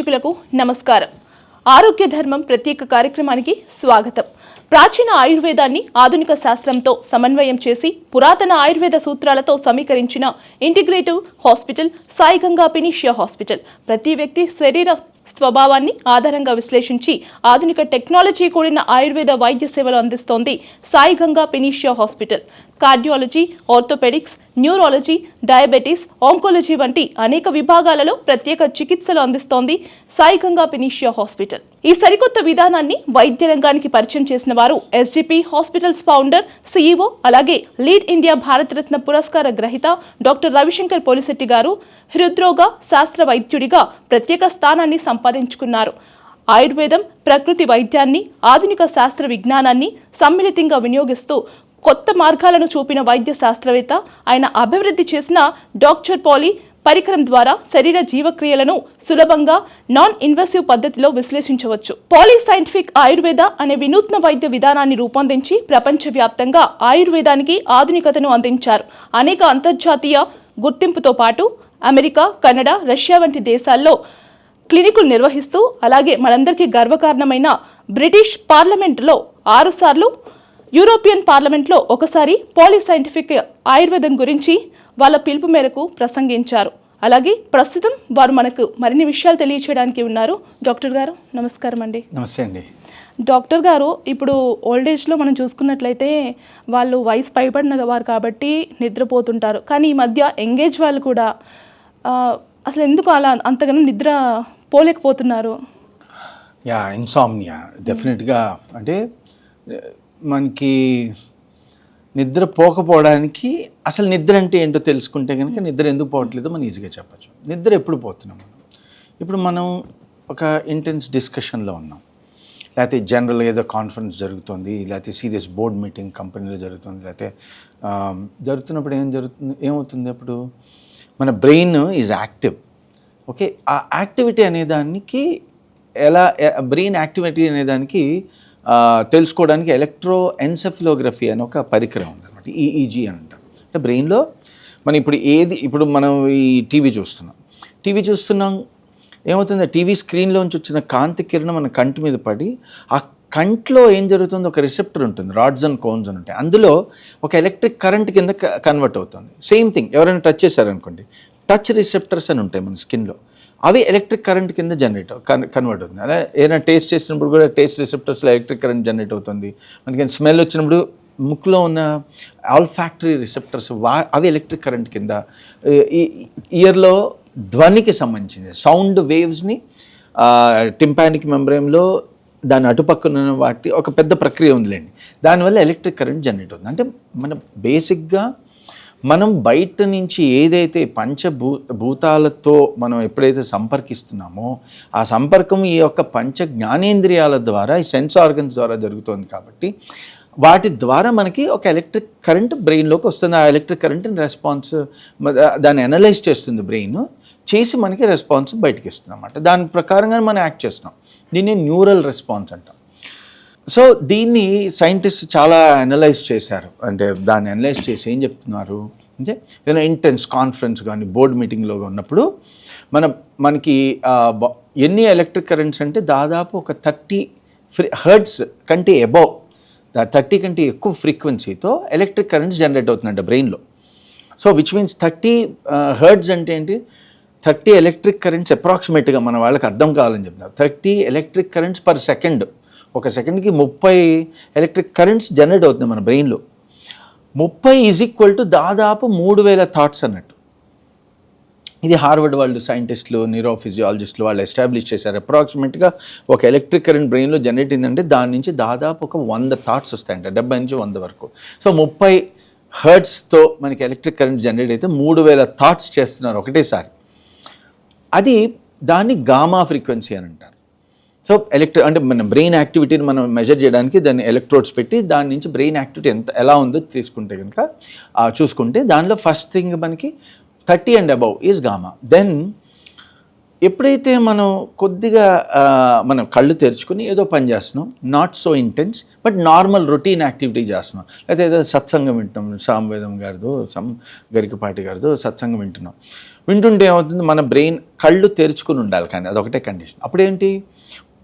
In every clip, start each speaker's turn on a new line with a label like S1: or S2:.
S1: ప్రేక్షకులకు నమస్కారం. ఆరోగ్య ధర్మం ప్రత్యేక కార్యక్రమానికి స్వాగతం. ప్రాచీన ఆయుర్వేదాన్ని ఆధునిక శాస్త్రంతో సమన్వయం చేసి పురాతన ఆయుర్వేద సూత్రాలతో సమీకరించిన ఇంటిగ్రేటివ్ హాస్పిటల్ సాయి గంగా పినిషియా హాస్పిటల్. ప్రతి వ్యక్తి శరీర స్వభావాన్ని ఆధారంగా విశ్లేషించి ఆధునిక టెక్నాలజీ కూడిన ఆయుర్వేద వైద్య సేవలు అందిస్తోంది Sai Ganga hospital. Cardiology orthopaedics neurology diabetes oncology వంటి అనేక విభాగాలలో ప్రత్యేక చికిత్సలు అందిస్తోంది సాయి గంగా హాస్పిటల్. ఈ సరికొత్త విధానాన్ని వైద్య రంగానికి పరిచయం చేసిన వారు S G P hospitals founder CEO అలాగే లీడ్ ఇండియా భారతరత్న పురస్కార గ్రహీత డాక్టర్ రవిశంకర్ పోలిశెట్టి గారు హృద్రోగ శాస్త్ర వైద్యుడిగా ప్రత్యేక స్థానాన్ని సంపాదించుకున్నారు. ఆయుర్వేదం ప్రకృతి వైద్యాన్ని ఆధునిక శాస్త్ర విజ్ఞానాన్ని సమ్మిళితంగా వినియోగిస్తూ కొత్త మార్గాలను చూపిన వైద్య శాస్త్రవేత్త ఆయన అభివృద్ధి చేసిన డాక్టర్ పాలీ పరికరం ద్వారా శరీర జీవక్రియలను సులభంగా నాన్ ఇన్వెసివ్ పద్ధతిలో విశ్లేషించవచ్చు. పాలీ సైంటిఫిక్ ఆయుర్వేద అనే వినూత్న వైద్య విధానాన్ని రూపొందించి ప్రపంచవ్యాప్తంగా ఆయుర్వేదానికి ఆధునికతను అందించారు. అనేక అంతర్జాతీయ గుర్తింపుతో పాటు అమెరికా కెనడా రష్యా వంటి దేశాల్లో క్లినికులు నిర్వహిస్తూ అలాగే మనందరికీ గర్వకారణమైన బ్రిటిష్ పార్లమెంట్లో ఆరుసార్లు యూరోపియన్ పార్లమెంట్లో ఒకసారి పాలీ సైంటిఫిక్ ఆయుర్వేదం గురించి వాళ్ళ పిలుపు మేరకు ప్రసంగించారు. అలాగే ప్రస్తుతం వారు మనకు మరిన్ని విషయాలు తెలియచేయడానికి ఉన్నారు. డాక్టర్ గారు నమస్కారం అండి.
S2: నమస్తే అండి.
S1: డాక్టర్ గారు ఇప్పుడు ఓల్డ్ ఏజ్లో మనం చూసుకున్నట్లయితే వాళ్ళు వయసు పైబడిన వారు కాబట్టి నిద్రపోతుంటారు. కానీ ఈ మధ్య ఎంగేజ్ వాళ్ళు కూడా అసలు ఎందుకు అలా అంతగానో నిద్ర పోలేకపోతున్నారు.
S2: యా ఇన్సామ్నియా డెఫినెట్గా అంటే మనకి నిద్ర పోకపోవడానికి అసలు నిద్ర అంటే ఏంటో తెలుసుకుంటే కనుక నిద్ర ఎందుకు పోవట్లేదో మనం ఈజీగా చెప్పచ్చు. నిద్ర ఎప్పుడు పోతున్నాం మనం? ఇప్పుడు మనం ఒక ఇంటెన్స్ డిస్కషన్లో ఉన్నాం. లేకపోతే జనరల్ ఏదో కాన్ఫరెన్స్ జరుగుతుంది లేకపోతే సీరియస్ బోర్డ్ మీటింగ్ కంపెనీలో జరుగుతుంది లేకపోతే జరుగుతున్నప్పుడు ఏం జరుగుతుంది ఏమవుతుంది అప్పుడు? మన బ్రెయిన్ ఈజ్ యాక్టివ్ ఓకే ఆ యాక్టివిటీ అనే దానికి ఎలా బ్రెయిన్ యాక్టివిటీ అనే దానికి తెలుసుకోవడానికి ఎలక్ట్రో ఎన్సెఫిలోగ్రఫీ అని ఒక పరికరం ఉందన్నమాట ఈఈజీ అని అంటారు. అంటే బ్రెయిన్లో మనం ఇప్పుడు ఏది ఇప్పుడు మనం ఈ టీవీ చూస్తున్నాం. టీవీ చూస్తున్నాం ఏమవుతుంది టీవీ స్క్రీన్లోంచి వచ్చిన కాంతి కిరణం మన కంటి మీద పడి ఆ కంట్లో ఏం జరుగుతుంది ఒక రిసెప్టర్ ఉంటుంది రాడ్స్ అండ్ కోన్స్ అని ఉంటాయి. అందులో ఒక ఎలక్ట్రిక్ కరెంట్ కింద కన్వర్ట్ అవుతుంది. సేమ్ థింగ్ ఎవరైనా టచ్ చేశారనుకోండి టచ్ రిసెప్టర్స్ అని ఉంటాయి మన స్కిన్లో. అవి ఎలక్ట్రిక్ కరెంట్ కింద జనరేట్ కన్వర్ట్ అవుతుంది. అలా ఏదైనా టేస్ట్ చేసినప్పుడు కూడా టేస్ట్ రిసెప్టర్స్లో ఎలక్ట్రిక్ కరెంట్ జనరేట్ అవుతుంది. మనకి స్మెల్ వచ్చినప్పుడు ముక్కులో ఉన్న ఆల్ ఫ్యాక్టరీ రిసెప్టర్స్ వా అవి ఎలక్ట్రిక్ కరెంట్ కింద. ఈ ఇయర్లో ధ్వనికి సంబంధించింది. సౌండ్ వేవ్స్ని టింపానిక్ మెంబ్రేమ్లో దాని అటుపక్కన వాటి ఒక పెద్ద ప్రక్రియ ఉందిలేండి. దానివల్ల ఎలక్ట్రిక్ కరెంట్ జనరేట్ అవుతుంది. అంటే మన బేసిక్గా మనం బయట నుంచి ఏదైతే పంచభూ భూతాలతో మనం ఎప్పుడైతే సంపర్కిస్తున్నామో ఆ సంపర్కం ఈ యొక్క పంచ జ్ఞానేంద్రియాల ద్వారా ఈ సెన్స్ ఆర్గన్స్ ద్వారా జరుగుతుంది కాబట్టి వాటి ద్వారా మనకి ఒక ఎలక్ట్రిక్ కరెంట్ బ్రెయిన్లోకి వస్తుంది. ఆ ఎలక్ట్రిక్ కరెంట్ రెస్పాన్స్ దాన్ని అనలైజ్ చేస్తుంది బ్రెయిన్. చేసి మనకి రెస్పాన్స్ బయటకి ఇస్తుంది అనమాట దాని ప్రకారంగా మనం యాక్ట్ చేస్తున్నాం. దీన్ని న్యూరల్ రెస్పాన్స్ అంటాం. సో దీన్ని సైంటిస్ట్ చాలా అనలైజ్ చేశారు. అంటే దాన్ని అనలైజ్ చేసి ఏం చెప్తున్నారు అంటే ఏదైనా ఇంటెన్స్ కాన్ఫరెన్స్ కానీ బోర్డ్ మీటింగ్లో ఉన్నప్పుడు మన మనకి ఎన్ని ఎలక్ట్రిక్ కరెంట్స్ అంటే దాదాపు ఒక థర్టీ ఫ్రీ హర్ట్స్ కంటే అబౌవ్ థర్టీ కంటే ఎక్కువ ఫ్రీక్వెన్సీతో ఎలక్ట్రిక్ కరెంట్స్ జనరేట్ అవుతుందంట బ్రెయిన్లో so which means thirty hertz అంటే ఏంటి? థర్టీ ఎలక్ట్రిక్ కరెంట్స్ అప్రాక్సిమేట్గా మన వాళ్ళకి అర్థం కావాలని చెప్తున్నారు. Thirty electric currents per second ఒక సెకండ్కి ముప్పై ఎలక్ట్రిక్ కరెంట్స్ జనరేట్ అవుతుంది మన బ్రెయిన్లో. ముప్పై ఈజ్ ఈక్వల్ టు దాదాపు మూడు వేల థాట్స్ అన్నట్టు. ఇది హార్వర్డ్ వాళ్ళు సైంటిస్టులు న్యూరోఫిజియాలజిస్టులు వాళ్ళు ఎస్టాబ్లిష్ చేశారు. అప్రాక్సిమేట్గా ఒక ఎలక్ట్రిక్ కరెంట్ బ్రెయిన్లో జనరేట్ అయిందంటే దాని నుంచి దాదాపు ఒక వంద థాట్స్ వస్తాయంట డెబ్బై నుంచి వంద వరకు. సో ముప్పై హర్ట్స్తో మనకి ఎలక్ట్రిక్ కరెంట్ జనరేట్ అయితే మూడు వేల థాట్స్ చేస్తున్నారు ఒకటేసారి. అది దాన్ని గామా ఫ్రీక్వెన్సీ అని అంటారు. సో ఎలక్ట్రి అంటే మన బ్రెయిన్ యాక్టివిటీని మనం మెజర్ చేయడానికి దాన్ని ఎలక్ట్రోడ్స్ పెట్టి దాని నుంచి బ్రెయిన్ యాక్టివిటీ ఎంత ఎలా ఉందో తీసుకుంటే కనుక చూసుకుంటే దానిలో ఫస్ట్ థింగ్ మనకి thirty and above is gamma. Then ఎప్పుడైతే మనం కొద్దిగా మనం కళ్ళు తెరుచుకుని ఏదో పని చేస్తున్నాం not so intense but normal routine activity చేస్తున్నాం. లేకపోతే ఏదో సత్సంగం వింటున్నాం సామవేదం గారిదో సమ్ గరికపాటి గారిదో సత్సంగం వింటున్నాం. వింటుంటే ఏమవుతుంది? మన బ్రెయిన్ కళ్ళు తెరుచుకుని ఉండాలి కానీ అదొకటే కండిషన్. అప్పుడేంటి?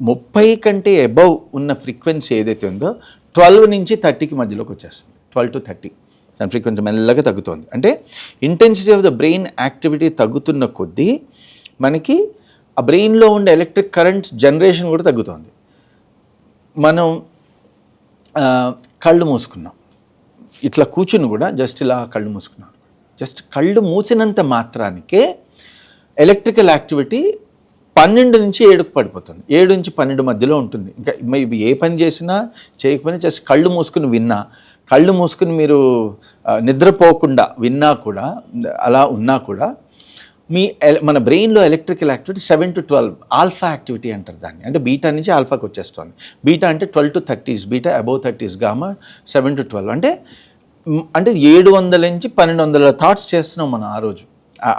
S2: ముప్పై కంటే అబవ్ ఉన్న ఫ్రీక్వెన్సీ ఏదైతే ఉందో ట్వెల్వ్ నుంచి థర్టీకి మధ్యలోకి వచ్చేస్తుంది. ట్వెల్వ్ టు థర్టీ దాని ఫ్రీక్వెన్సీ మెల్లగా తగ్గుతోంది. అంటే intensity of the brain activity తగ్గుతున్న కొద్దీ మనకి ఆ బ్రెయిన్లో ఉండే ఎలక్ట్రిక్ కరెంట్స్ జనరేషన్ కూడా తగ్గుతోంది. మనం కళ్ళు మూసుకున్నాం. ఇట్లా కూర్చుని కూడా జస్ట్ ఇలా కళ్ళు మూసుకున్నాం. జస్ట్ కళ్ళు మూసినంత మాత్రానికే ఎలక్ట్రికల్ యాక్టివిటీ పన్నెండు నుంచి ఏడుకు పడిపోతుంది. ఏడు నుంచి పన్నెండు మధ్యలో ఉంటుంది. ఇంకా మేబీ ఏ పని చేసినా చేయకపోయినా జస్ట్ కళ్ళు మూసుకుని విన్నా. కళ్ళు మూసుకుని మీరు నిద్రపోకుండా విన్నా కూడా అలా ఉన్నా కూడా మీ మన బ్రెయిన్లో electrical activity seven to twelve alpha activity అంటారు దాన్ని. అంటే బీటా నుంచి ఆల్ఫాకి వచ్చేస్తుంది. బీటా అంటే twelve to thirties beta above thirties gamma seven to twelve. అంటే అంటే ఏడు వందల నుంచి పన్నెండు వందల థాట్స్ చేస్తున్నాం మనం ఆ రోజు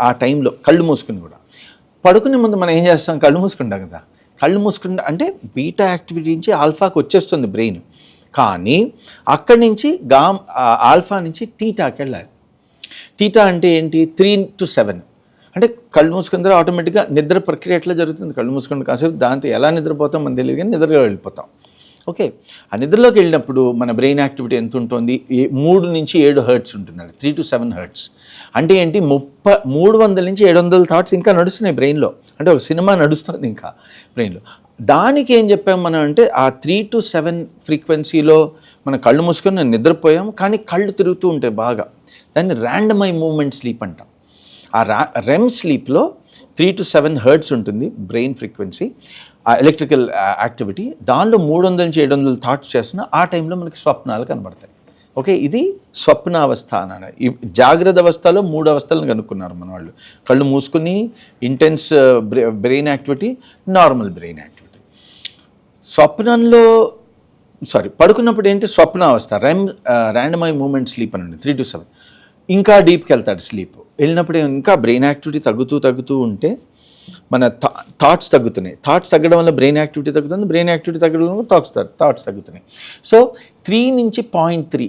S2: ఆ టైంలో కళ్ళు మూసుకుని కూడా. పడుకునే ముందు మనం ఏం చేస్తాం? కళ్ళు మూసుకుంటాం కదా. కళ్ళు మూసుకుంటా అంటే బీటా యాక్టివిటీ నుంచి ఆల్ఫాకి వచ్చేస్తుంది బ్రెయిన్. కానీ అక్కడి నుంచి గామ్ ఆల్ఫా నుంచి టీటాకి వెళ్ళాలి. టీటా అంటే ఏంటి? Three to seven. అంటే కళ్ళు మూసుకున్న తర్వాత ఆటోమేటిక్గా నిద్ర ప్రక్రియ ఎట్లా జరుగుతుంది? కళ్ళు మూసుకుని కాసేపు దాంతో ఎలా నిద్రపోతాం మనం తెలియదు కానీ నిద్రలో వెళ్ళిపోతాం. ఓకే. ఆ నిద్రలోకి వెళ్ళినప్పుడు మన బ్రెయిన్ యాక్టివిటీ ఎంత ఉంటుంది? ఏ- మూడు నుంచి ఏడు హర్ట్స్ ఉంటుందండి. Three to seven hertz. అంటే ఏంటి? ముప్పై మూడు వందల నుంచి ఏడు వందల థాట్స్ ఇంకా నడుస్తున్నాయి బ్రెయిన్లో. అంటే ఒక సినిమా నడుస్తుంది ఇంకా బ్రెయిన్లో. దానికి ఏం చెప్పాం మనం అంటే ఆ త్రీ టు సెవెన్ ఫ్రీక్వెన్సీలో మన కళ్ళు మూసుకొని నిద్రపోయాం కానీ కళ్ళు తిరుగుతూ ఉంటాయి బాగా. దాన్ని ర్యాండమ్ ఐ మూమెంట్ స్లీప్ అంటాం. ఆ రా రెమ్ స్లీప్లో త్రీ టు సెవెన్ హర్ట్స్ ఉంటుంది బ్రెయిన్ ఫ్రీక్వెన్సీ. ఎలక్ట్రికల్ యాక్టివిటీ దానిలో మూడు వందల నుంచి ఏడు వందలు థాట్స్ చేస్తున్న ఆ టైంలో మనకి స్వప్నాలు కనబడతాయి. ఓకే ఇది స్వప్నావస్థ అని ఈ జాగ్రత్త అవస్థలో మూడు అవస్థలను కనుక్కున్నారు మన వాళ్ళు కళ్ళు మూసుకుని intense brain activity normal brain activity స్వప్నంలో సారీ పడుకున్నప్పుడు ఏంటి? స్వప్నావస్థ. REM random eye movement sleep అనండి త్రీ టు సెవెన్ ఇంకా డీప్కి వెళ్తాడు స్లీప్ వెళ్ళినప్పుడు ఇంకా బ్రెయిన్ యాక్టివిటీ తగ్గుతూ తగ్గుతూ ఉంటే మన థాట్స్ తగ్గుతున్నాయి. థాట్స్ తగ్గడం వల్ల బ్రెయిన్ యాక్టివిటీ తగ్గుతుంది బ్రెయిన్ యాక్టివిటీ తగ్గడం వల్ల థాట్స్ థాట్స్ తగ్గుతున్నాయి. సో త్రీ నుంచి పాయింట్ త్రీ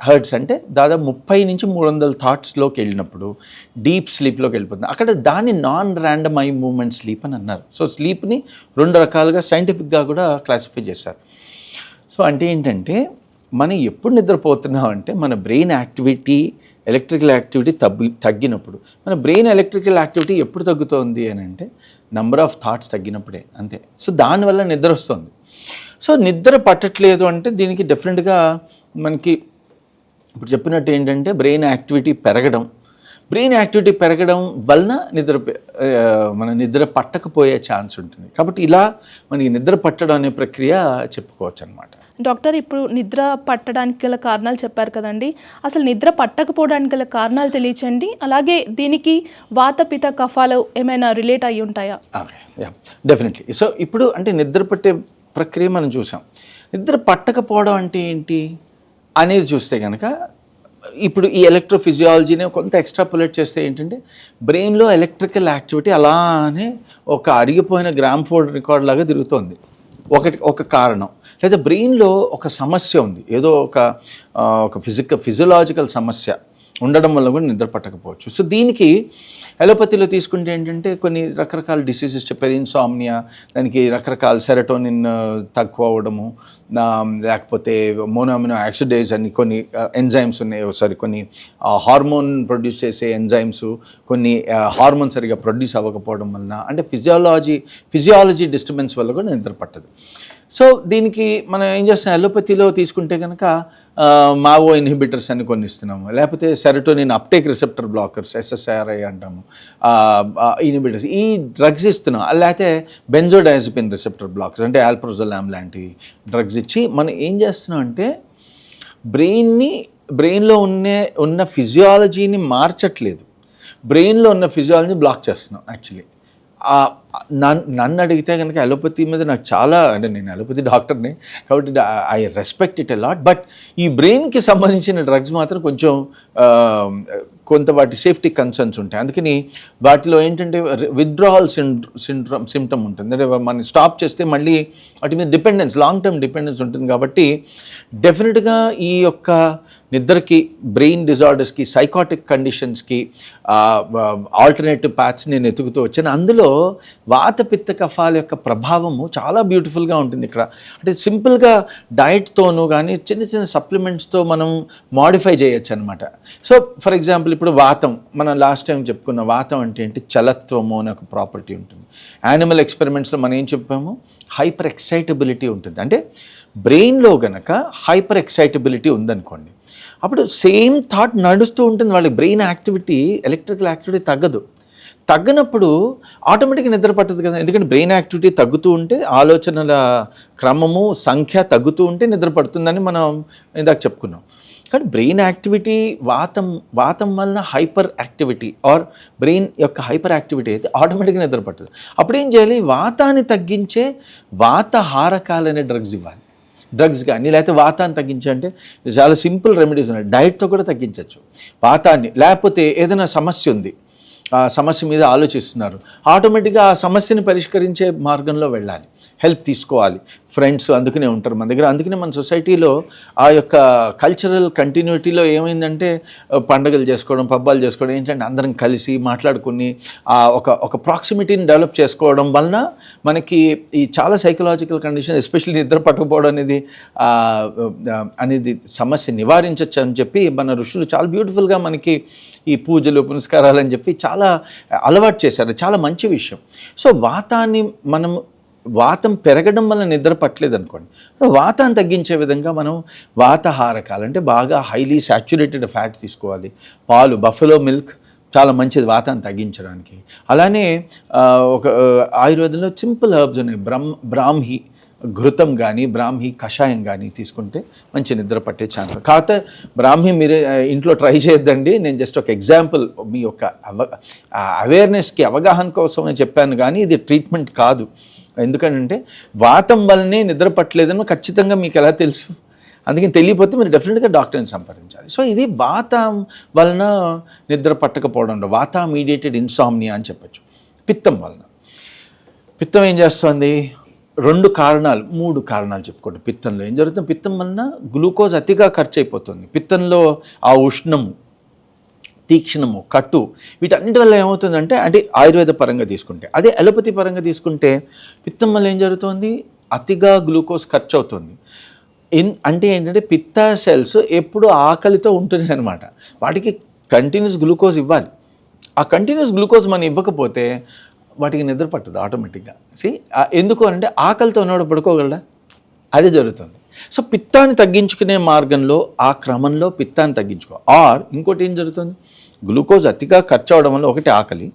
S2: హర్ట్స్ అంటే దాదాపు ముప్పై నుంచి మూడు వందల థాట్స్లోకి వెళ్ళినప్పుడు డీప్ స్లీప్లోకి వెళ్ళిపోతుంది. అక్కడ దాన్ని non random eye movement sleep అని అన్నారు. సో స్లీప్ని రెండు రకాలుగా సైంటిఫిక్గా కూడా క్లాసిఫై చేశారు. సో అంటే ఏంటంటే మనం ఎప్పుడు నిద్రపోతున్నాం అంటే మన బ్రెయిన్ యాక్టివిటీ ఎలక్ట్రికల్ యాక్టివిటీ తగ్గి తగ్గినప్పుడు. మన బ్రెయిన్ ఎలక్ట్రికల్ యాక్టివిటీ ఎప్పుడు తగ్గుతోంది అని అంటే నంబర్ ఆఫ్ థాట్స్ తగ్గినప్పుడే అంతే. సో దానివల్ల నిద్ర వస్తుంది. సో నిద్ర పట్టట్లేదు అంటే దీనికి డెఫినెట్గా మనకి ఇప్పుడు చెప్పినట్టు ఏంటంటే బ్రెయిన్ యాక్టివిటీ పెరగడం. బ్రెయిన్ యాక్టివిటీ పెరగడం వలన నిద్ర మన నిద్ర పట్టకపోయే ఛాన్స్ ఉంటుంది. కాబట్టి ఇలా మనకి నిద్ర పట్టడం అనే ప్రక్రియ చెప్పుకోవచ్చు అనమాట
S1: డాక్టర్ ఇప్పుడు నిద్ర పట్టడానికి గల కారణాలు చెప్పారు కదండి. అసలు నిద్ర పట్టకపోవడానికి గల కారణాలు తెలియచండి. అలాగే దీనికి వాతపిత కఫాలు ఏమైనా రిలేట్ అయి ఉంటాయా?
S2: Yeah definitely. సో ఇప్పుడు అంటే నిద్ర పట్టే ప్రక్రియ మనం చూసాం. నిద్ర పట్టకపోవడం అంటే ఏంటి అనేది చూస్తే కనుక ఇప్పుడు ఈ ఎలక్ట్రోఫిజియాలజీని కొంత ఎక్స్ట్రాపులేట్ చేస్తే ఏంటంటే బ్రెయిన్లో ఎలక్ట్రికల్ యాక్టివిటీ అలానే ఒక అరిగిపోయిన గ్రామ్ ఫోర్డ్ రికార్డ్ లాగా తిరుగుతోంది. ఒకటి ఒక కారణం. లేదా బ్రెయిన్లో ఒక సమస్య ఉంది. ఏదో ఒక ఒక ఫిజికల్ ఫిజియలాజికల్ సమస్య ఉండడం వల్ల కూడా నిద్ర పట్టకపోవచ్చు. సో దీనికి అలోపతిలో తీసుకుంటే ఏంటంటే కొన్ని రకరకాల డిసీజెస్ చెప్పారు. ఇన్సామ్నియా దానికి రకరకాల సెరటోనిన్ uh, తక్కువ అవ్వడము um, లేకపోతే మోనోమినో యాక్సిడేజ్ అని కొన్ని uh, ఎంజైమ్స్ ఉన్నాయి. Oh, సారీ కొన్ని uh, హార్మోన్ ప్రొడ్యూస్ చేసే ఎంజైమ్స్ కొన్ని హార్మోన్ సరిగా ప్రొడ్యూస్ అవ్వకపోవడం వలన అంటే ఫిజియాలజీ ఫిజియాలజీ డిస్టర్బెన్స్ వల్ల కూడా నిద్ర పట్టదు. సో దీనికి మనం ఏం చేస్తున్నాం? అలోపతిలో తీసుకుంటే కనుక మావో ఇన్హిబిటర్స్ అని కొన్ని ఇస్తున్నాము. లేకపోతే serotonin uptake receptor blockers SSRI అంటాము. ఇన్హిబిటర్స్ ఈ డ్రగ్స్ ఇస్తున్నాం. లేకపోతే బెంజోడైజపిన్ రిసెప్టర్ బ్లాకర్స్ అంటే ఆల్ప్రోజోలామ్ లాంటి డ్రగ్స్ ఇచ్చి మనం ఏం చేస్తున్నాం అంటే బ్రెయిన్ని బ్రెయిన్లో ఉండే ఉన్న ఫిజియాలజీని మార్చట్లేదు. బ్రెయిన్లో ఉన్న ఫిజియాలజీని బ్లాక్ చేస్తున్నాం యాక్చువల్లీ నన్ను నన్ను అడిగితే కనుక అలోపతి మీద నాకు చాలా అంటే నేను అలోపతి డాక్టర్ని కాబట్టి I respect it lot but ఈ బ్రెయిన్కి సంబంధించిన డ్రగ్స్ మాత్రం కొంచెం కొంత వాటి సేఫ్టీ కన్సర్న్స్ ఉంటాయి. అందుకని వాటిలో ఏంటంటే విత్డ్రావల్ సిండ్రోమ్ సిమ్టమ్ ఉంటుంది. అంటే మనం స్టాప్ చేస్తే మళ్ళీ వాటి మీద డిపెండెన్స్ లాంగ్ టర్మ్ డిపెండెన్స్ ఉంటుంది కాబట్టి డెఫినెట్గా ఈ యొక్క నిద్రకి బ్రెయిన్ డిజార్డర్స్కి సైకాటిక్ కండిషన్స్కి ఆల్టర్నేటివ్ ప్యాథ్స్ నేను ఎతుకుతూ వచ్చాను. అందులో వాత పిత్త కఫాల యొక్క ప్రభావము చాలా బ్యూటిఫుల్గా ఉంటుంది ఇక్కడ. అంటే సింపుల్గా డైట్తోనూ కానీ చిన్న చిన్న సప్లిమెంట్స్తో మనం మాడిఫై చేయొచ్చు అనమాట సో ఫర్ ఎగ్జాంపుల్ ఇప్పుడు వాతం మనం లాస్ట్ టైం చెప్పుకున్న వాతం అంటే ఏంటి? చలత్వము అనే ఒక ప్రాపర్టీ ఉంటుంది. యానిమల్ ఎక్స్పెరిమెంట్స్లో మనం ఏం చెప్పాము? హైపర్ ఎక్సైటబిలిటీ ఉంటుంది. అంటే బ్రెయిన్లో గనక హైపర్ ఎక్సైటబిలిటీ ఉందనుకోండి. అప్పుడు సేమ్ థాట్ నడుస్తూ ఉంటుంది. వాళ్ళ బ్రెయిన్ యాక్టివిటీ ఎలక్ట్రికల్ యాక్టివిటీ తగ్గదు. తగ్గినప్పుడు ఆటోమేటిక్గా నిద్ర పట్టదు కదా. ఎందుకంటే బ్రెయిన్ యాక్టివిటీ తగ్గుతూ ఉంటే ఆలోచనల క్రమము సంఖ్య తగ్గుతూ ఉంటే నిద్ర పడుతుందని మనం ఇందాక చెప్పుకున్నాం. కానీ బ్రెయిన్ యాక్టివిటీ వాతం వాతం వలన హైపర్ యాక్టివిటీ ఆర్ బ్రెయిన్ యొక్క హైపర్ యాక్టివిటీ అయితే ఆటోమేటిక్గా నిద్ర పట్టదు. అప్పుడు ఏం చేయాలి? వాతాన్ని తగ్గించే వాతహారకాలు అనే డ్రగ్స్ ఇవ్వాలి. డ్రగ్స్ కానీ లేకపోతే వాతాన్ని తగ్గించంటే చాలా సింపుల్ రెమెడీస్ ఉన్నాయి. డైట్తో కూడా తగ్గించవచ్చు వాతాన్ని లేకపోతే ఏదైనా సమస్య ఉంది. ఆ సమస్య మీద ఆలోచిస్తున్నారు. ఆటోమేటిక్గా ఆ సమస్యని పరిష్కరించే మార్గంలో వెళ్ళాలి. హెల్ప్ తీసుకోవాలి. ఫ్రెండ్స్ అందుకనే ఉంటారు మన దగ్గర. అందుకనే మన సొసైటీలో ఆ యొక్క కల్చరల్ కంటిన్యూటీలో ఏమైందంటే పండుగలు పండగలు చేసుకోవడం పబ్బాలు చేసుకోవడం ఏంటంటే అందరం కలిసి మాట్లాడుకుని ఆ ఒక ఒక ప్రాక్సిమిటీని డెవలప్ చేసుకోవడం వలన మనకి ఈ చాలా సైకలాజికల్ కండిషన్ ఎస్పెషల్లీ నిద్ర పట్టకపోవడం అనేది అనేది సమస్య నివారించవచ్చు అని చెప్పి మన ఋషులు చాలా బ్యూటిఫుల్గా మనకి ఈ పూజలు పునస్కారాలు అని చెప్పి చాలా అలవాటు చేశారు. చాలా మంచి విషయం. సో వాతాన్ని మనం వాతం పెరగడం వల్ల నిద్ర పట్టలేదు అనుకోండి వాతాన్ని తగ్గించే విధంగా మనం వాతహారకాలు అంటే బాగా హైలీ సాచురేటెడ్ ఫ్యాట్ తీసుకోవాలి. పాలు బఫలో మిల్క్ చాలా మంచిది వాతాన్ని తగ్గించడానికి. అలానే ఒక ఆయుర్వేదంలో సింపుల్ హర్బ్స్ ఉన్నాయి. బ్రహ్మ బ్రాహ్మి ఘృతం కానీ బ్రాహ్మి కషాయం కానీ తీసుకుంటే మంచి నిద్ర పట్టే ఛాన్స్ కాకపోతే బ్రాహ్మి మీరు ఇంట్లో ట్రై చేయొద్దండి. నేను జస్ట్ ఒక ఎగ్జాంపుల్ మీ యొక్క అవ అవేర్నెస్కి అవగాహన కోసమే చెప్పాను కానీ ఇది ట్రీట్మెంట్ కాదు. ఎందుకంటే వాతం వల్లనే నిద్ర పట్టలేదని ఖచ్చితంగా మీకు ఎలా తెలుసు? అందుకని తెలియపోతే మీరు డెఫినెట్గా డాక్టర్ని సంప్రదించాలి. సో ఇది వాతం వలన నిద్ర పట్టకపోవడం వాత మీడియేటెడ్ ఇన్సామ్నియా అని చెప్పచ్చు. పిత్తం వలన. పిత్తం ఏం చేస్తుంది? రెండు కారణాలు మూడు కారణాలు చెప్పుకోండి. పిత్తంలో ఏం జరుగుతుంది? పిత్తం వలన గ్లూకోజ్ అతిగా ఖర్చు అయిపోతుంది పిత్తంలో ఆ ఉష్ణము తీక్షణము కట్టు వీటన్నిటి వల్ల ఏమవుతుందంటే అంటే ఆయుర్వేద పరంగా తీసుకుంటే అదే అలోపతి పరంగా తీసుకుంటే పిత్తం వల్ల ఏం జరుగుతుంది? అతిగా గ్లూకోజ్ ఖర్చు అవుతుంది ఎన్ అంటే ఏంటంటే పిత్త సెల్స్ ఎప్పుడు ఆకలితో ఉంటున్నాయి అనమాట వాటికి కంటిన్యూస్ గ్లూకోజ్ ఇవ్వాలి. ఆ కంటిన్యూస్ గ్లూకోజ్ మనం ఇవ్వకపోతే వాటికి నిద్ర పట్టదు ఆటోమేటిక్గా. సి ఎందుకు అంటే ఆకలితో ఉన్నవాడు పడుకోగలడా? అదే జరుగుతుంది. సో పిత్తాన్ని తగ్గించుకునే మార్గంలో ఆ క్రమంలో పిత్తాన్ని తగ్గించుకో. ఆర్ ఇంకోటి ఏం జరుగుతుంది? గ్లూకోజ్ అతిగా ఖర్చు అవడం వల్ల ఒకటి ఆకలి.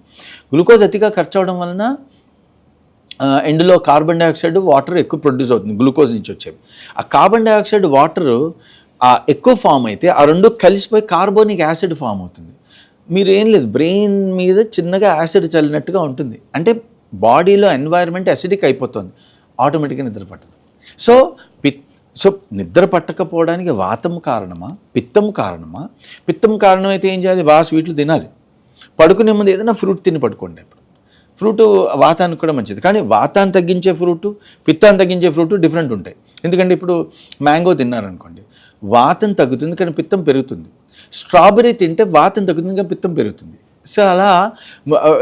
S2: గ్లూకోజ్ అతిగా ఖర్చు అవడం వలన ఆ, ఎండులో కార్బన్ డైఆక్సైడ్ వాటర్ ఎక్కువ ప్రొడ్యూస్ అవుతుంది గ్లూకోజ్ నుంచి వచ్చేవి. ఆ కార్బన్ డైఆక్సైడ్ వాటర్ ఎక్కువ ఫామ్ అయితే ఆ రెండు కలిసిపోయి కార్బోనిక్ యాసిడ్ ఫామ్ అవుతుంది. మీరు ఏం లేదు బ్రెయిన్ మీద చిన్నగా యాసిడ్ చల్లినట్టుగా ఉంటుంది. అంటే బాడీలో ఎన్వైర్న్మెంట్ అసిడిక్ అయిపోతుంది ఆటోమేటిక్గా నిద్ర పట్టదు. సో పిత్ సో నిద్ర పట్టకపోవడానికి వాతం కారణమా పిత్తం కారణమా? పిత్తం కారణం అయితే ఏం చేయాలి? బాగా స్వీట్లు తినాలి. పడుకునే ముందు ఏదైనా ఫ్రూట్ తిని పడుకోండి ఇప్పుడు ఫ్రూట్ వాతానికి కూడా మంచిది. కానీ వాతాన్ని తగ్గించే ఫ్రూట్ పిత్తాన్ని తగ్గించే ఫ్రూట్ డిఫరెంట్ ఉంటాయి. ఎందుకంటే ఇప్పుడు మ్యాంగో తిన్నారనుకోండి వాతం తగ్గుతుంది కానీ పిత్తం పెరుగుతుంది. స్ట్రాబెర్రీ తింటే వాతం తగ్గుతుంది పిత్తం పెరుగుతుంది. సో అలా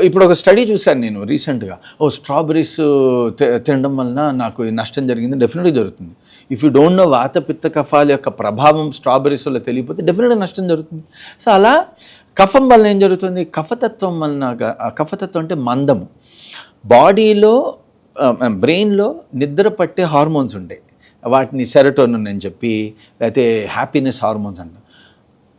S2: ఇప్పుడు ఒక స్టడీ చూశాను నేను రీసెంట్గా. ఓ స్ట్రాబెర్రీస్ తినడం వలన నాకు ఈ నష్టం జరిగింది డెఫినెట్గా జరుగుతుంది. ఇఫ్ యూ డోంట్ నో వాత పిత్త కఫాల యొక్క ప్రభావం స్ట్రాబెర్రీస్ వల్ల తెలియకపోతే డెఫినెట్గా నష్టం జరుగుతుంది. సో అలా కఫం వలన ఏం జరుగుతుంది? కఫతత్వం వలన ఆ కఫతత్వం అంటే మందము. బాడీలో బ్రెయిన్లో నిద్ర పట్టే హార్మోన్స్ ఉంటాయి వాటిని సెరటోన్ అని చెప్పి లేకపోతే హ్యాపీనెస్ హార్మోన్స్ అంటాం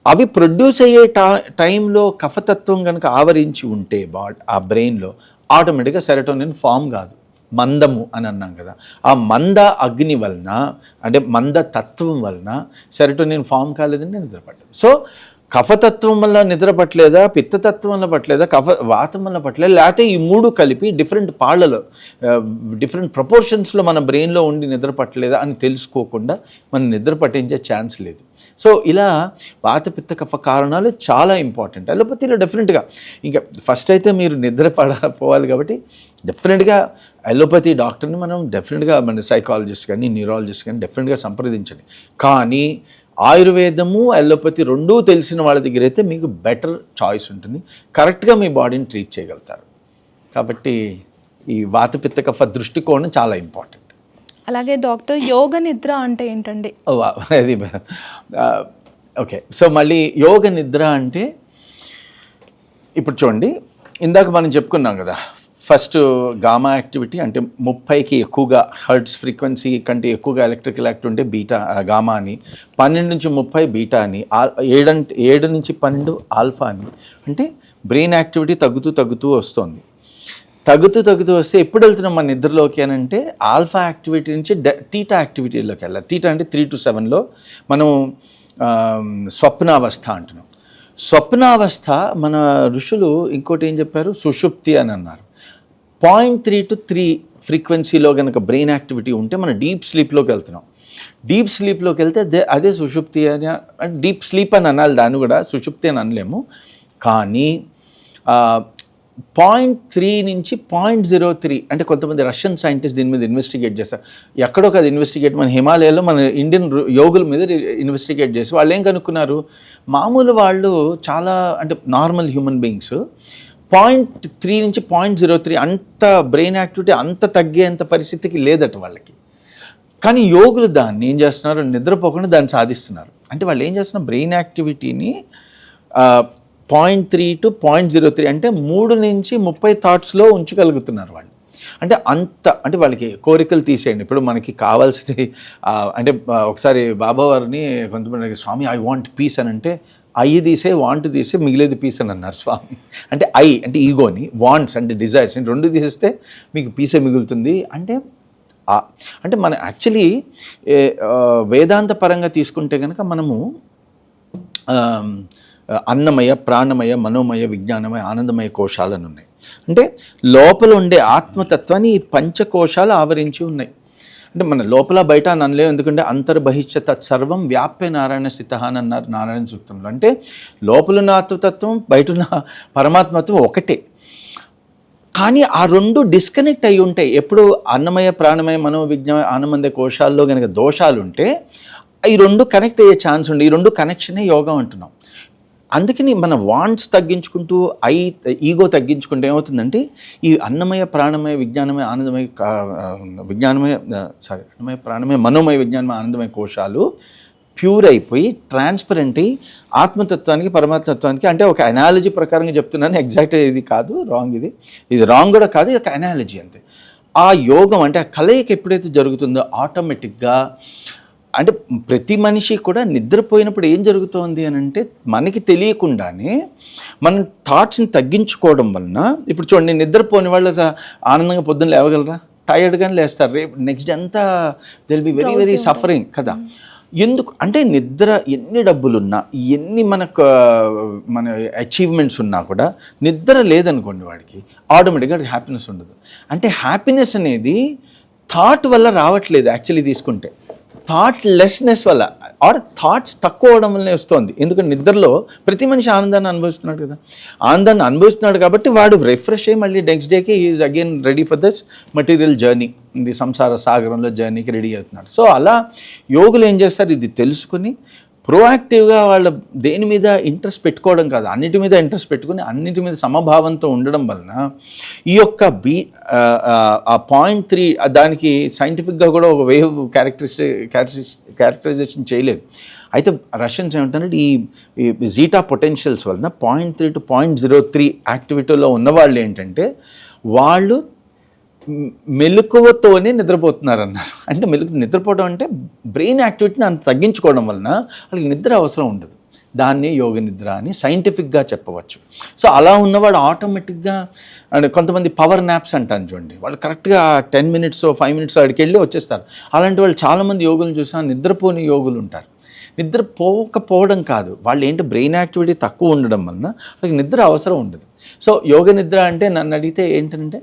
S2: అవి ప్రొడ్యూస్ అయ్యే టా టైంలో కఫతత్వం కనుక ఆవరించి ఉంటే బా ఆ బ్రెయిన్లో ఆటోమేటిక్గా సెరటోనిన్ ఫామ్ కాదు. మందము అని అన్నాం కదా. ఆ మంద అగ్ని వలన అంటే మంద తత్వం వలన సెరటోనిన్ ఫామ్ కాలేదని నిద్రపడ్డది సో కఫతత్వం వల్ల నిద్ర పట్టలేదా? పిత్తతత్వం వల్ల పట్టలేదా? కఫ వాతం వల్ల పట్టలేదా? లేకపోతే ఈ మూడు కలిపి డిఫరెంట్ పాళ్ళలో డిఫరెంట్ ప్రపోర్షన్స్లో మన బ్రెయిన్లో ఉండి నిద్ర పట్టలేదా అని తెలుసుకోకుండా మనం నిద్ర పట్టించే ఛాన్స్ లేదు. సో ఇలా వాత పిత్త కఫ కారణాలు చాలా ఇంపార్టెంట్ అలోపతిలో డెఫినెట్గా ఇంకా ఫస్ట్ అయితే మీరు నిద్ర పడపోవాలి కాబట్టి డెఫినెట్గా అలోపతి డాక్టర్ని మనం డెఫినెట్గా మన సైకాలజిస్ట్ కానీ న్యూరాలజిస్ట్ కానీ డెఫినెట్గా సంప్రదించండి. కానీ ఆయుర్వేదము అలోపతి రెండూ తెలిసిన వాళ్ళ దగ్గర అయితే మీకు బెటర్ చాయిస్ ఉంటుంది. కరెక్ట్గా మీ బాడీని ట్రీట్ చేయగలుగుతారు. కాబట్టి ఈ వాత పిత్త కఫ దృష్టికోణం చాలా ఇంపార్టెంట్
S1: అలాగే డాక్టర్ యోగ నిద్ర అంటే ఏంటండి?
S2: అది ఓకే. సో మళ్ళీ యోగ నిద్ర అంటే ఇప్పుడు చూడండి ఇందాక మనం చెప్పుకున్నాం కదా ఫస్ట్ గామా యాక్టివిటీ అంటే ముప్పైకి ఎక్కువగా హర్ట్స్ ఫ్రీక్వెన్సీ కంటే ఎక్కువగా ఎలక్ట్రికల్ యాక్ట్ ఉంటే బీటా గామా అని పన్నెండు నుంచి ముప్పై బీటా అని ఏడంటే ఏడు నుంచి పన్నెండు ఆల్ఫా అని అంటే బ్రెయిన్ యాక్టివిటీ తగ్గుతూ తగ్గుతూ వస్తుంది. తగ్గుతూ తగ్గుతూ వస్తే ఎప్పుడు వెళ్తున్నాం మన నిద్రలోకి అని అంటే ఆల్ఫా యాక్టివిటీ నుంచి డ తీటా యాక్టివిటీలోకి వెళ్ళాలి. తీటా అంటే త్రీ టు సెవెన్లో మనం స్వప్నావస్థ అంటున్నాం. స్వప్నావస్థ మన ఋషులు ఇంకోటి ఏం చెప్పారు? సుషుప్తి అని అన్నారు. పాయింట్ త్రీ టు త్రీ ఫ్రీక్వెన్సీలో కనుక బ్రెయిన్ యాక్టివిటీ ఉంటే మనం డీప్ స్లీప్లోకి వెళ్తున్నాం. డీప్ స్లీప్లోకి వెళ్తే అదే అదే సుషుప్తి అని అంటే డీప్ స్లీప్ అని అనాలి దాన్ని కూడా సుషుప్తి అని అనలేము. కానీ పాయింట్ త్రీ నుంచి పాయింట్ జీరో త్రీ అంటే కొంతమంది రష్యన్ సైంటిస్ట్ దీని మీద ఇన్వెస్టిగేట్ చేస్తారు. ఎక్కడో కదా ఇన్వెస్టిగేట్ మన హిమాలయాలో మన ఇండియన్ యోగుల మీద ఇన్వెస్టిగేట్ చేసి వాళ్ళు ఏం కనుక్కున్నారు? మామూలు వాళ్ళు చాలా అంటే normal human beings point three నుంచి పాయింట్ జీరో త్రీ అంత బ్రెయిన్ యాక్టివిటీ అంత తగ్గేంత పరిస్థితికి లేదట వాళ్ళకి. కానీ యోగులు దాన్ని ఏం చేస్తున్నారు? నిద్రపోకుండా దాన్ని సాధిస్తున్నారు. అంటే వాళ్ళు ఏం చేస్తున్నారు? Brain యాక్టివిటీని point three to point zero three అంటే మూడు నుంచి ముప్పై థాట్స్లో ఉంచగలుగుతున్నారు వాళ్ళు. అంటే అంత అంటే వాళ్ళకి కోరికలు తీసేయండి. ఇప్పుడు మనకి కావాల్సిన అంటే ఒకసారి బాబావారిని కొంతమంది స్వామి ఐ వాంట్ పీస్ అని అంటే అయ్యి తీసే వాంట్ తీసే మిగిలేది పీస్ అని అన్నారు స్వామి. అంటే ఐ అంటే ఈగోని వాంట్స్ అంటే డిజైర్స్ రెండు తీసేస్తే మీకు పీసే మిగులుతుంది. అంటే అంటే మన యాక్చువల్లీ వేదాంత పరంగా తీసుకుంటే కనుక మనము అన్నమయ ప్రాణమయ మనోమయ విజ్ఞానమయ ఆనందమయ కోశాలు అని ఉన్నాయి అంటే లోపల ఉండే ఆత్మతత్వాన్ని ఈ పంచకోశాలు ఆవరించి ఉన్నాయి. అంటే మన లోపల బయట అని అనలేము ఎందుకంటే అంతర్బహిష్య తత్సర్వం వ్యాప్య నారాయణ స్థిత అని అన్నారు నారాయణ సూక్తంలో. అంటే లోపల ఉన్న ఆత్మతత్వం బయట పరమాత్మత్వం ఒకటే. కానీ ఆ రెండు డిస్కనెక్ట్ అయి ఉంటాయి ఎప్పుడు అన్నమయ ప్రాణమయ మనోవిజ్ఞ ఆనందమయ కోశాల్లో కనుక దోషాలు ఉంటే ఈ రెండు కనెక్ట్ అయ్యే ఛాన్స్ ఉంది ఈ రెండు కనెక్షనే యోగా అంటున్నాం. అందుకని మన వాంట్స్ తగ్గించుకుంటూ ఐ ఈగో తగ్గించుకుంటే ఏమవుతుందంటే ఈ అన్నమయ ప్రాణమయ విజ్ఞానమయ ఆనందమయ కా- విజ్ఞానమయ సారీ అన్నమయ ప్రాణమయ మనోమయ విజ్ఞానమయ ఆనందమయ కోశాలు ప్యూర్ అయిపోయి ట్రాన్స్పరెంట్ అయ్యి ఆత్మతత్వానికి పరమాత్మతత్వానికి అంటే ఒక అనాలజీ ప్రకారంగా చెప్తున్నాను ఎగ్జాక్ట్ ఇది కాదు రాంగ్ ఇది. ఇది రాంగ్ కూడా కాదు ఒక అనాలజీ అంతే. ఆ యోగం అంటే ఆ కలయిక ఎప్పుడైతే జరుగుతుందో ఆటోమేటిక్గా అంటే ప్రతి మనిషి కూడా నిద్రపోయినప్పుడు ఏం జరుగుతోంది అని అంటే మనకి తెలియకుండానే మనం థాట్స్ని తగ్గించుకోవడం వలన ఇప్పుడు చూడండి నిద్రపోని వాళ్ళు ఆనందంగా పొద్దున్న లేవగలరా? టైర్డ్గానే లేస్తారు. రేపు నెక్స్ట్ డే అంతా they'll be very very suffering కదా. ఎందుకు? అంటే నిద్ర ఎన్ని డబ్బులున్నా ఎన్ని మనకు మన అచీవ్మెంట్స్ ఉన్నా కూడా నిద్ర లేదనుకోండి వాడికి ఆటోమేటిక్గా హ్యాపీనెస్ ఉండదు. అంటే హ్యాపీనెస్ అనేది థాట్ వల్ల రావట్లేదు యాక్చువల్లీ తీసుకుంటే. థాట్ లెస్నెస్ వల్ల ఆర్ థాట్స్ తక్కువ అవడం వల్లనే వస్తుంది. ఎందుకంటే నిద్రలో ప్రతి మనిషి ఆనందాన్ని అనుభవిస్తున్నాడు కదా. ఆనందాన్ని అనుభవిస్తున్నాడు కాబట్టి వాడు రిఫ్రెష్ అయ్యి మళ్ళీ నెక్స్ట్ డేకి is again ready for this material journey ఇది సంసార సాగరంలో జర్నీకి రెడీ అవుతున్నాడు. సో అలా యోగులు ఏం చేస్తారు? ఇది తెలుసుకుని ప్రోయాక్టివ్గా వాళ్ళ దేని మీద ఇంట్రెస్ట్ పెట్టుకోవడం కాదు అన్నిటి మీద ఇంట్రెస్ట్ పెట్టుకుని అన్నిటి మీద సమభావంతో ఉండడం వలన ఈ యొక్క బీ ఆ, పాయింట్ త్రీ దానికి సైంటిఫిక్గా కూడా ఒక వేవ్ క్యారెక్టరిస్టి క్యారెక్టరైజేషన్ చేయలేదు. అయితే రష్యన్స్ ఏమంటారంటే ఈ జీటా పొటెన్షియల్స్ వలన point three to point zero three యాక్టివిటీలో ఉన్నవాళ్ళు ఏంటంటే వాళ్ళు మెలకువతోనే నిద్రపోతున్నారు అన్నారు అంటే మెలకు నిద్రపోవడం అంటే బ్రెయిన్ యాక్టివిటీని అంత తగ్గించుకోవడం వలన వాళ్ళకి నిద్ర అవసరం ఉండదు. దాన్ని యోగ నిద్ర అని సైంటిఫిక్గా చెప్పవచ్చు. సో అలా ఉన్నవాడు ఆటోమేటిక్గా అంటే కొంతమంది పవర్ నాప్స్ అంటాను చూడండి. వాళ్ళు కరెక్ట్గా టెన్ మినిట్స్ ఫైవ్ మినిట్స్ అక్కడికి వెళ్ళి వచ్చేస్తారు. అలాంటి వాళ్ళు చాలామంది యోగులు చూసా నిద్రపోని యోగులు ఉంటారు. నిద్ర పోకపోవడం కాదు. వాళ్ళు ఏంటి బ్రెయిన్ యాక్టివిటీ తక్కువ ఉండడం వలన వాళ్ళకి నిద్ర అవసరం ఉండదు. సో యోగ నిద్ర అంటే నన్ను అడిగితే ఏంటంటే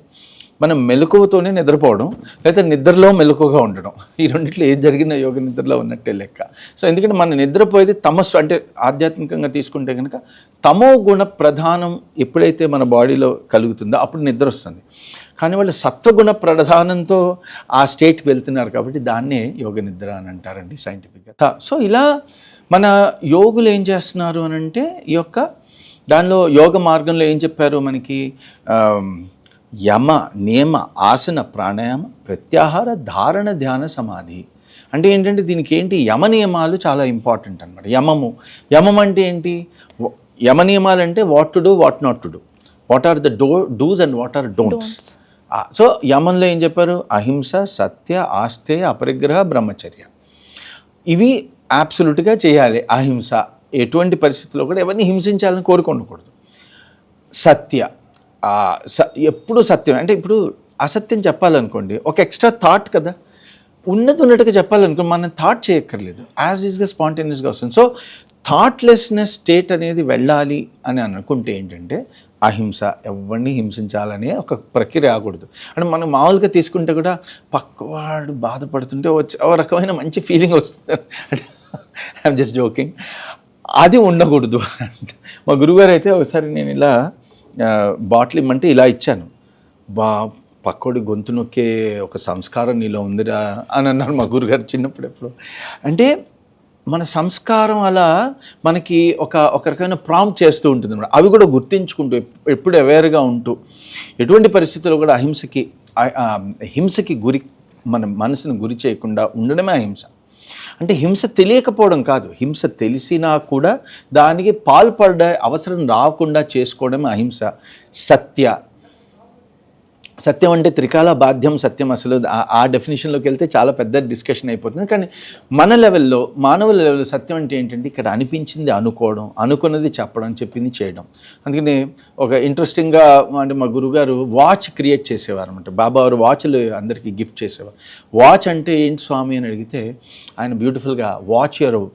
S2: మనం మెలకువతోనే నిద్రపోవడం లేదా నిద్రలో మెలకువగా ఉండడం. ఈ రెండిట్లో ఏది జరిగినా యోగ నిద్రలో ఉన్నట్టే లెక్క. సో ఎందుకంటే మనం నిద్రపోయేది తమస్సు అంటే ఆధ్యాత్మికంగా తీసుకుంటే కనుక తమో గుణ ప్రధానం ఎప్పుడైతే మన బాడీలో కలుగుతుందో అప్పుడు నిద్ర వస్తుంది. కానీ వాళ్ళు సత్వగుణ ప్రధానంతో ఆ స్టేట్కి వెళ్తున్నారు కాబట్టి దాన్నే యోగ నిద్ర అని అంటారండి సైంటిఫిక్గా. సో ఇలా మన యోగులు ఏం చేస్తున్నారు అని అంటే ఈ యొక్క దానిలో యోగ మార్గంలో ఏం చెప్పారు మనకి? యమ నియమ ఆసన ప్రాణాయామ ప్రత్యాహార ధారణ ధ్యాన సమాధి. అంటే ఏంటంటే దీనికి ఏంటి? యమ నియమాలు చాలా ఇంపార్టెంట్ అనమాట యమము. యమం అంటే ఏంటి? యమ నియమాలు అంటే what to do what not to do what are the do do's and what are don'ts so యమంలో ఏం చెప్పారు? అహింస సత్య ఆస్తేయ అపరిగ్రహ బ్రహ్మచర్య. ఇవి అబ్సల్యూట్గా చేయాలి. అహింస ఎటువంటి పరిస్థితుల్లో కూడా ఎవరిని హింసించాలని కోరుకోకూడదు సత్య ఎప్పుడు సత్యం. అంటే ఇప్పుడు అసత్యం చెప్పాలనుకోండి ఒక ఎక్స్ట్రా థాట్ కదా. ఉన్నది ఉన్నట్టుగా చెప్పాలనుకో మనం థాట్ చేయక్కర్లేదు. యాజ్ ఈజ్గా స్పాంటేనియస్గా వస్తుంది. సో థాట్లెస్నెస్ స్టేట్ అనేది వెళ్ళాలి అని అనుకుంటే ఏంటంటే అహింస ఎవరిని హింసించాలనే ఒక ప్రక్రియ రాకూడదు. అంటే మనం మామూలుగా తీసుకుంటే కూడా పక్కవాడు బాధపడుతుంటే వచ్చే ఒక రకమైన మంచి ఫీలింగ్ వస్తుంది. అంటే ఐఎమ్ జస్ట్ జోకింగ్ అది ఉండకూడదు. అంటే మా గురుగారు అయితే ఒకసారి నేను ఇలా బాటిల్ ఇమ్మంటే ఇలా ఇచ్చాను. బా పక్కోడి గొంతు నొక్కే ఒక సంస్కారం నీలో ఉందిరా అని అన్నారు మా గురుగారు చిన్నప్పుడు ఎప్పుడు. అంటే మన సంస్కారం అలా మనకి ఒక ఒక రకమైన ప్రాంప్ట్ చేస్తూ ఉంటుంది అన్నమాట. అవి కూడా గుర్తించుకుంటూ ఎప్పుడు అవేర్గా ఉంటూ ఎటువంటి పరిస్థితుల్లో కూడా అహింసకి హింసకి గురి మన మనసును గురి చేయకుండా ఉండడమే అహింస. అంటే హింస తెలియకపోవడం కాదు. హింస తెలిసినా కూడా దానికి పాల్పడే అవసరం రాకుండా చేసుకోవడం అహింస. సత్య సత్యం అంటే త్రికాల బాధ్యం సత్యం అసలు. ఆ- డెఫినేషన్లోకి వెళ్తే చాలా పెద్ద డిస్కషన్ అయిపోతుంది. కానీ మన లెవెల్లో మానవుల లెవెల్లో సత్యం అంటే ఏంటంటే ఇక్కడ అనిపించింది అనుకోవడం అనుకున్నది చెప్పడం చెప్పింది చేయడం. అందుకని ఒక ఇంట్రెస్టింగ్గా అంటే మా గురుగారు వాచ్ క్రియేట్ చేసేవారు అనమాట బాబా వారు వాచ్లు అందరికీ గిఫ్ట్ చేసేవారు. వాచ్ అంటే ఏంటి స్వామి అని అడిగితే ఆయన బ్యూటిఫుల్గా watch your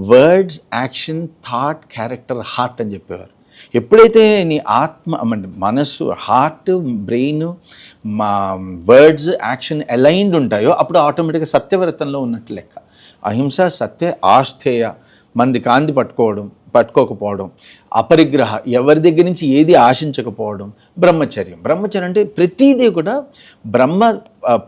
S2: words action thought character heart అని చెప్పేవారు. ఎప్పుడైతే నీ ఆత్మ మనస్సు హార్ట్ బ్రెయిన్ మా వర్డ్స్ యాక్షన్ అలైన్డ్ ఉంటాయో అప్పుడు ఆటోమేటిక్గా సత్యవ్రతంలో ఉన్నట్టు లెక్క. అహింస సత్య ఆస్థేయ మంది కాంతి పట్టుకోవడం పట్టుకోకపోవడం అపరిగ్రహ ఎవరి దగ్గర నుంచి ఏది ఆశించకపోవడం బ్రహ్మచర్యం. బ్రహ్మచర్యం అంటే ప్రతిదీ కూడా బ్రహ్మ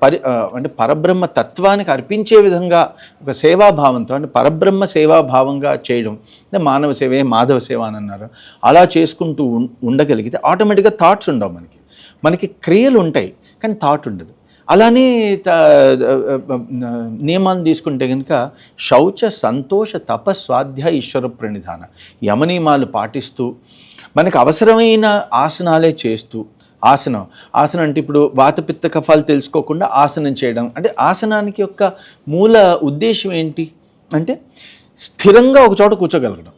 S2: పరి అంటే పరబ్రహ్మ తత్వానికి అర్పించే విధంగా ఒక సేవాభావంతో అంటే పరబ్రహ్మ సేవాభావంగా చేయడం అంటే మానవ సేవే మాధవ సేవ అని అన్నారు. అలా చేసుకుంటూ ఉండగలిగితే ఆటోమేటిక్గా థాట్స్ ఉండవు మనకి. మనకి క్రియలు ఉంటాయి కానీ థాట్ ఉండదు. అలానే త- నియమాలు తీసుకుంటే కనుక శౌచ సంతోష తప స్వాధ్యాయ ఈశ్వర ప్రణిధాన. యమ నియమాలు పాటిస్తూ మనకు అవసరమైన ఆసనాలే చేస్తూ ఆసనం. ఆసనం అంటే ఇప్పుడు వాతపిత్త కఫాలు తెలుసుకోకుండా ఆసనం చేయడం. అంటే ఆసనానికి యొక్క మూల ఉద్దేశం ఏంటి? అంటే స్థిరంగా ఒక చోట కూర్చోగలగడం.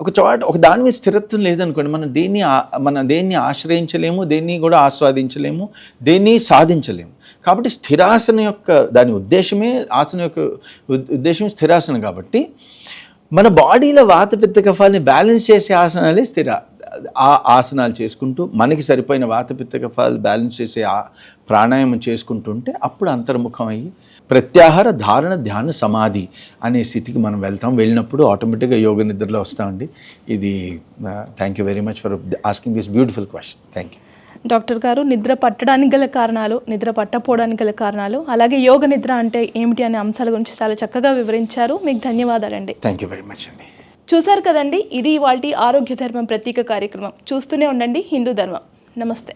S2: ఒక చోట ఒక దాని మీద స్థిరత్వం లేదనుకోండి మనం దేన్ని మనం దేన్ని ఆశ్రయించలేము దేన్ని కూడా ఆస్వాదించలేము దేన్ని సాధించలేము. కాబట్టి స్థిరాసనం యొక్క దాని ఉద్దేశమే ఆసనం యొక్క ఉద్దేశమే ఉద్దేశం స్థిరాసనం కాబట్టి మన బాడీలో వాత పిత్త కఫాలని బ్యాలెన్స్ చేసే ఆసనాలే స్థిర ఆ ఆసనాలు చేసుకుంటూ మనకి సరిపోయిన వాత పిత్త కఫాలు బ్యాలెన్స్ చేసే ప్రాణాయామం చేసుకుంటుంటే అప్పుడు అంతర్ముఖం అయ్యి ప్రత్యాహార ధారణ ధ్యాన సమాధి అనే స్థితికి మనం వెళ్తాం. వెళ్ళినప్పుడు ఆటోమేటిక్గా యోగ నిద్రలో వస్తామండి. ఇది thank you very much for asking this beautiful question thank you
S1: doctor garu నిద్ర పట్టడానికి గల కారణాలు నిద్ర పట్టపోవడానికి గల కారణాలు అలాగే యోగ నిద్ర అంటే ఏమిటి అనే అంశాల గురించి చాలా చక్కగా వివరించారు. మీకు ధన్యవాదాలండి.
S2: థ్యాంక్ యూ వెరీ మచ్ అండి.
S1: చూశారు కదండి ఇది ఇవాల్టి ఆరోగ్య ధర్మం ప్రత్యేక కార్యక్రమం. చూస్తూనే ఉండండి హిందూ ధర్మం. నమస్తే.